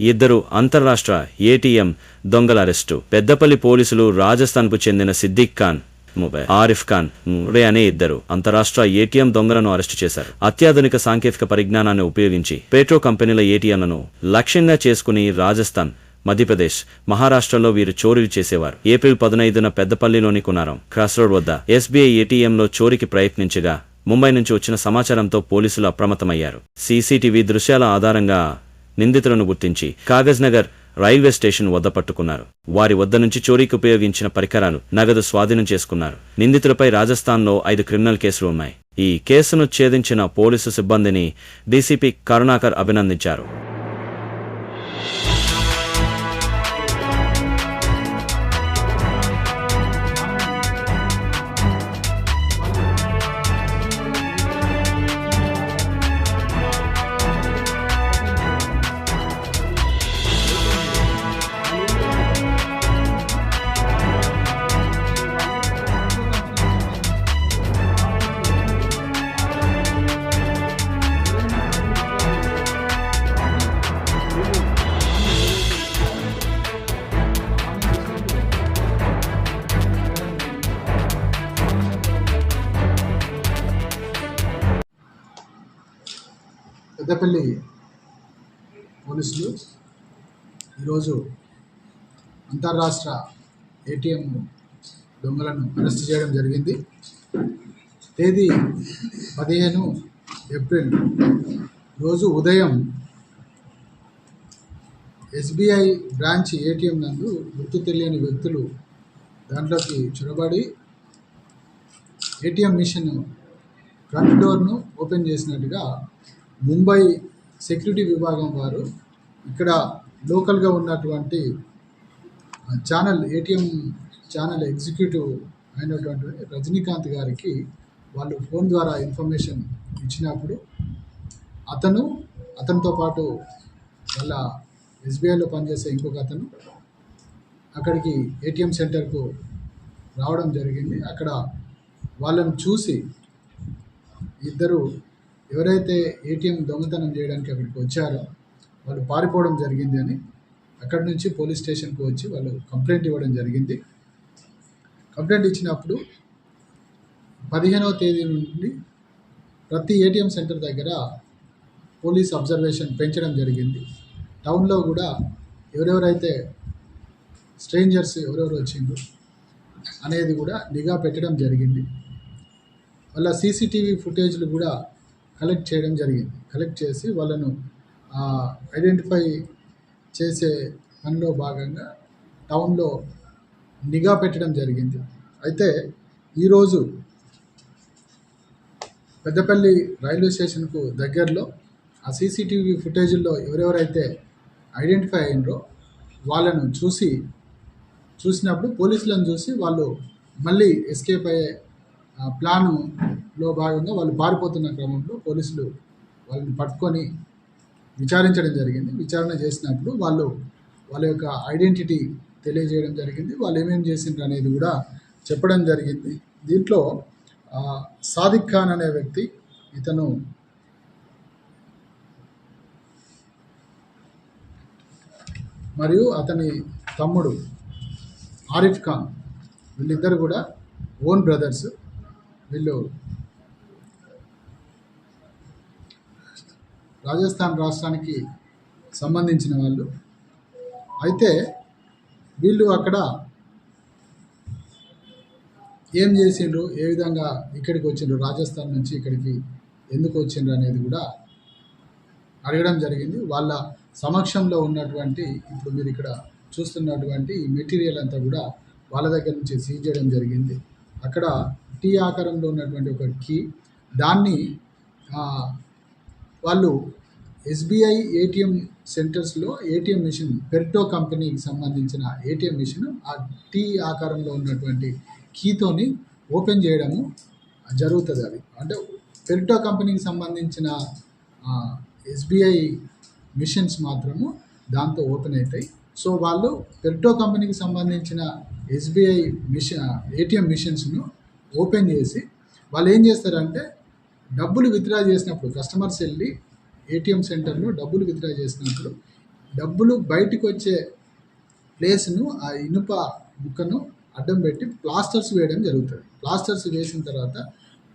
ఇద్దరు అంతర్రాష్ట్ర ఏటీఎం దొంగల అరెస్టు. పెద్దపల్లి పోలీసులు రాజస్థాన్కు చెందిన సిద్దిక్ ఖాన్ ఆరిఫ్ ఖాన్ రే అనే ఇద్దరు అంతరాష్ట్ర ఏటీఎం దొంగలను అరెస్టు చేశారు. అత్యాధునిక సాంకేతిక పరిజ్ఞానాన్ని ఉపయోగించి పెట్రో కంపెనీల ఏటీఎంలను లక్ష్యంగా చేసుకుని రాజస్థాన్ మధ్యప్రదేశ్ మహారాష్ట్రలో వీరు చోరీలు చేసేవారు. ఏప్రిల్ పదునైదున పెద్దపల్లిలోని కునారం క్రాస్ రోడ్ వద్ద ఎస్బీఐ ఏటీఎంలో చోరీకి ప్రయత్నించగా ముంబై నుంచి వచ్చిన సమాచారంతో పోలీసులు అప్రమత్తమయ్యారు. సీసీటీవీ దృశ్యాల ఆధారంగా నిందితులను గుర్తించి కాగజ్ నగర్ రైల్వే స్టేషన్ వద్ద పట్టుకున్నారు. వారి వద్ద నుంచి చోరీకి ఉపయోగించిన పరికరాలు నగదు స్వాధీనం చేసుకున్నారు. నిందితులపై రాజస్థాన్లో ఐదు క్రిమినల్ కేసులు ఉన్నాయి. ఈ కేసును ఛేదించిన పోలీసు సిబ్బందిని డీసీపీ కరుణాకర్ అభినందించారు. పెద్దపల్లి పోలీసులు ఈరోజు అంతర్రాష్ట్ర ఏటీఎం దొంగలను అరెస్ట్ చేయడం జరిగింది. తేదీ పదిహేను ఏప్రిల్ రోజు ఉదయం ఎస్బీఐ బ్రాంచ్ ఏటీఎం నందు గుర్తు తెలియని వ్యక్తులు దాంట్లోకి చొరబడి ఏటీఎం మిషన్ ఫ్రంట్ డోర్ను ఓపెన్ చేసినట్టుగా ముంబై సెక్యూరిటీ విభాగం వారు ఇక్కడ లోకల్గా ఉన్నటువంటి ఛానల్ ఏటీఎం ఛానల్ ఎగ్జిక్యూటివ్ అయినటువంటి రజనీకాంత్ గారికి వాళ్ళు ఫోన్ ద్వారా ఇన్ఫర్మేషన్ ఇచ్చినప్పుడు అతను అతనితో పాటు వాళ్ళ ఎస్బీఐలో పనిచేసే ఇంకొక అతను అక్కడికి ఏటీఎం సెంటర్కు రావడం జరిగింది. అక్కడ వాళ్ళని చూసి ఇద్దరు ఎవరైతే ఏటీఎం దొంగతనం చేయడానికి అక్కడికి వచ్చారో వాళ్ళు పారిపోవడం జరిగింది అని అక్కడి నుంచి పోలీస్ స్టేషన్కి వచ్చి వాళ్ళు కంప్లైంట్ ఇవ్వడం జరిగింది. కంప్లైంట్ ఇచ్చినప్పుడు పదిహేనవ తేదీ నుండి ప్రతి ఏటీఎం సెంటర్ దగ్గర పోలీస్ అబ్జర్వేషన్ పెంచడం జరిగింది. టౌన్లో కూడా ఎవరెవరైతే స్ట్రేంజర్స్ ఎవరెవరు వచ్చిండ్రు అనేది కూడా నిఘా పెట్టడం జరిగింది. వాళ్ళ సీసీటీవీ ఫుటేజ్లు కూడా కలెక్ట్ చేయడం జరిగింది. కలెక్ట్ చేసి వాళ్ళను ఐడెంటిఫై చేసే పనిలో భాగంగా టౌన్లో నిఘా పెట్టడం జరిగింది. అయితే ఈరోజు పెద్దపల్లి రైల్వే స్టేషన్కు దగ్గరలో ఆ సీసీటీవీ ఫుటేజ్లో ఎవరెవరైతే ఐడెంటిఫై అయినరో వాళ్ళను చూసి చూసినప్పుడు పోలీసులను చూసి వాళ్ళు మళ్ళీ ఎస్కేప్ అయ్యే ప్లాన్లో భాగంగా వాళ్ళు పారిపోతున్న క్రమంలో పోలీసులు వాళ్ళని పట్టుకొని విచారించడం జరిగింది. విచారణ చేసినప్పుడు వాళ్ళు వాళ్ళ యొక్క ఐడెంటిటీ తెలియజేయడం జరిగింది. వాళ్ళు ఏమేమి చేసిండ్రు అనేది కూడా చెప్పడం జరిగింది. దీంట్లో సాదిక్ ఖాన్ అనే వ్యక్తి ఇతను మరియు అతని తమ్ముడు ఆరిఫ్ ఖాన్ వీళ్ళిద్దరు కూడా ఓన్ బ్రదర్స్. వీళ్ళు రాజస్థాన్ రాష్ట్రానికి సంబంధించిన వాళ్ళు. అయితే వీళ్ళు అక్కడ ఏం చేసిండ్రు? ఏ విధంగా ఇక్కడికి వచ్చిండ్రు? రాజస్థాన్ నుంచి ఇక్కడికి ఎందుకు వచ్చిండ్రు అనేది కూడా అడగడం జరిగింది. వాళ్ళ సమక్షంలో ఉన్నటువంటి ఇప్పుడు మీరు ఇక్కడ చూస్తున్నటువంటి ఈ మెటీరియల్ అంతా కూడా వాళ్ళ దగ్గర నుంచి సీజ్ చేయడం జరిగింది. అక్కడ టీ ఆకారంలో ఉన్నటువంటి ఒక కీ. దాన్ని వాళ్ళు ఎస్బీఐ ఏటీఎం సెంటర్స్లో ఏటీఎం మిషన్ పెర్టో కంపెనీకి సంబంధించిన ఏటీఎం మిషన్ ఆ టీ ఆకారంలో ఉన్నటువంటి కీతోని ఓపెన్ చేయడము జరుగుతుంది అది. అంటే పెర్టో కంపెనీకి సంబంధించిన ఎస్బీఐ మిషన్స్ మాత్రము దాంతో ఓపెన్ అవుతాయి సో వాళ్ళు పెర్టో కంపెనీకి సంబంధించిన ఎస్బీఐ మిషన్ ఏటీఎం మిషన్స్ను ఓపెన్ చేసి వాళ్ళు ఏం చేస్తారంటే డబ్బులు విత్డ్రా చేసినప్పుడు కస్టమర్స్ వెళ్ళి ఏటీఎం సెంటర్లో డబ్బులు విత్డ్రా చేసినప్పుడు డబ్బులు బయటకు వచ్చే ప్లేస్ను ఆ ఇనుప ముక్కను అడ్డం పెట్టి ప్లాస్టర్స్ వేయడం జరుగుతుంది. ప్లాస్టర్స్ వేసిన తర్వాత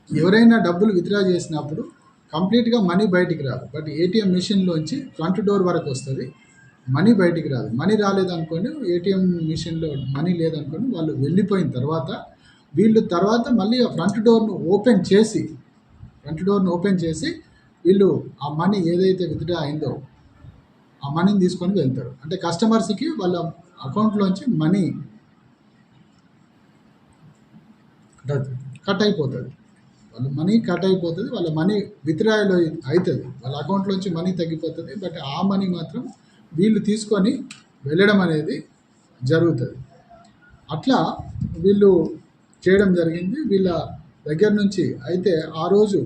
ఎవరైనా డబ్బులు విత్డ్రా చేసినప్పుడు కంప్లీట్గా మనీ బయటికి రాదు. బట్ ఏటీఎం మిషన్లోంచి ఫ్రంట్ డోర్ వరకు వస్తుంది. మనీ బయటికి రాదు. మనీ రాలేదనుకోండి ఏటీఎం మిషన్లో మనీ లేదనుకోండి వాళ్ళు వెళ్ళిపోయిన తర్వాత వీళ్ళు తర్వాత మళ్ళీ ఆ ఫ్రంట్ డోర్ను ఓపెన్ చేసి ఫ్రంట్ డోర్ను ఓపెన్ చేసి వీళ్ళు ఆ మనీ ఏదైతే విత్డ్రా అయిందో ఆ మనీని తీసుకొని వెళ్తారు. అంటే కస్టమర్స్కి వాళ్ళ అకౌంట్లోంచి మనీ కట్ అయిపోతుంది. వాళ్ళ మనీ కట్ అయిపోతుంది వాళ్ళ మనీ విత్డ్రాయల్ అవుతుంది వాళ్ళ అకౌంట్లోంచి మనీ తగ్గిపోతుంది బట్ ఆ మనీ మాత్రం వీళ్ళు తీసుకొని వెళ్ళడం అనేది జరుగుతుంది. అట్లా వీళ్ళు చేయడం జరిగింది. వీళ్ళ దగ్గర నుంచి అయితే ఆ రోజు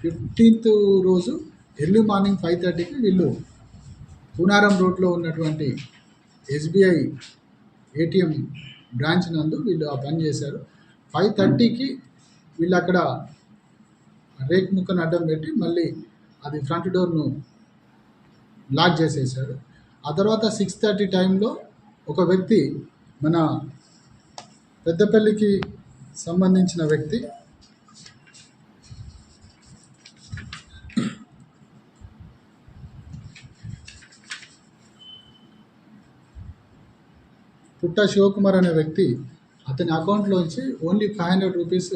ఫిఫ్టీన్త్ రోజు ఎర్లీ మార్నింగ్ ఫైవ్ థర్టీకి వీళ్ళు పూనారం రోడ్లో ఉన్నటువంటి ఎస్బీఐ ఏటీఎం బ్రాంచ్ నందు వీళ్ళు ఆ పని చేశారు. ఫైవ్ థర్టీకి వీళ్ళు అక్కడ రేక్ ముక్కను అడ్డం పెట్టి మళ్ళీ అది ఫ్రంట్ డోర్ను లాక్ చేసేసాడు ఆ తర్వాత సిక్స్ థర్టీ టైంలో ఒక వ్యక్తి మన పెద్దపల్లికి సంబంధించిన వ్యక్తి పుట్ట శివకుమార్ అనే వ్యక్తి అతని అకౌంట్లోంచి only five hundred rupees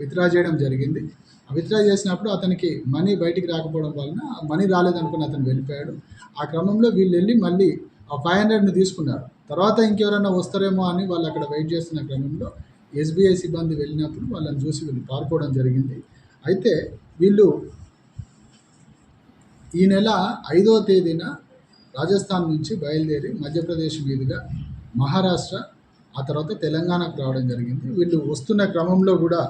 withdraw చేయడం జరిగింది. ఆ విత్డ్రా చేసినప్పుడు అతనికి మనీ బయటికి రాకపోవడం వలన ఆ మనీ రాలేదనుకుని అతను వెళ్ళిపోయాడు. ఆ క్రమంలో వీళ్ళు వెళ్ళి మళ్ళీ ఆ ఫైవ్ హండ్రెడ్ని తీసుకున్నారు. తర్వాత ఇంకెవరైనా వస్తారేమో అని వాళ్ళు అక్కడ వెయిట్ చేస్తున్న క్రమంలో ఎస్బీఐ సిబ్బంది వెళ్ళినప్పుడు వాళ్ళని చూసి వీళ్ళు పారిపోవడం జరిగింది. అయితే వీళ్ళు ఈ నెల ఐదవ తేదీన రాజస్థాన్ నుంచి బయలుదేరి మధ్యప్రదేశ్ మీదుగా మహారాష్ట్ర ఆ తర్వాత తెలంగాణకు రావడం జరిగింది. వీళ్ళు వస్తున్న క్రమంలో కూడా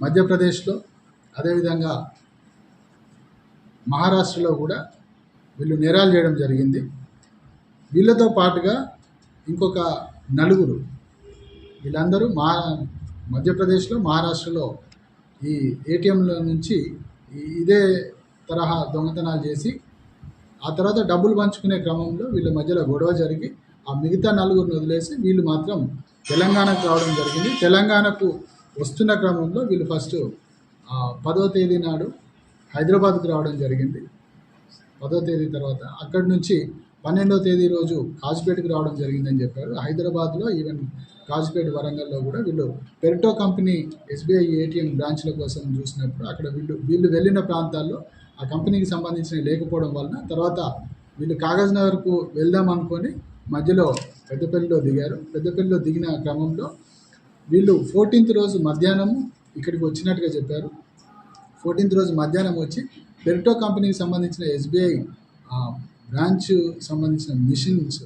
మధ్యప్రదేశ్లో అదేవిధంగా మహారాష్ట్రలో కూడా వీళ్ళు నేరాలు చేయడం జరిగింది. వీళ్ళతో పాటుగా ఇంకొక నలుగురు వీళ్ళందరూ మా మధ్యప్రదేశ్లో మహారాష్ట్రలో ఈ ఏటీఎంల నుంచి ఇదే తరహా దొంగతనాలు చేసి ఆ తర్వాత డబ్బులు పంచుకునే క్రమంలో వీళ్ళ మధ్యలో గొడవ జరిగి ఆ మిగతా నలుగురిని వదిలేసి వీళ్ళు మాత్రం తెలంగాణకు రావడం జరిగింది. తెలంగాణకు వస్తున్న క్రమంలో వీళ్ళు ఫస్ట్ పదో తేదీ నాడు హైదరాబాద్కు రావడం జరిగింది. పదో తేదీ తర్వాత అక్కడి నుంచి పన్నెండో తేదీ రోజు కాజ్పేటకు రావడం జరిగిందని చెప్పారు. హైదరాబాద్లో ఈవెన్ కాజ్పేట వరంగల్లో కూడా వీళ్ళు పెర్టో కంపెనీ ఎస్బీఐ ఏటీఎం బ్రాంచ్ల కోసం చూసినప్పుడు అక్కడ వీళ్ళు వీళ్ళు వెళ్ళిన ప్రాంతాల్లో ఆ కంపెనీకి సంబంధించిన లేకపోవడం వలన తర్వాత వీళ్ళు కాగజ్ నగర్కు వెళ్దాం అనుకొని మధ్యలో పెద్దపల్లిలో దిగారు. పెద్దపల్లిలో దిగిన క్రమంలో వీళ్ళు ఫోర్టీన్త్ రోజు మధ్యాహ్నం ఇక్కడికి వచ్చినట్టుగా చెప్పారు. ఫోర్టీన్త్ రోజు మధ్యాహ్నం వచ్చి పెర్టో కంపెనీకి సంబంధించిన ఎస్బీఐ బ్రాంచ్ సంబంధించిన మిషన్స్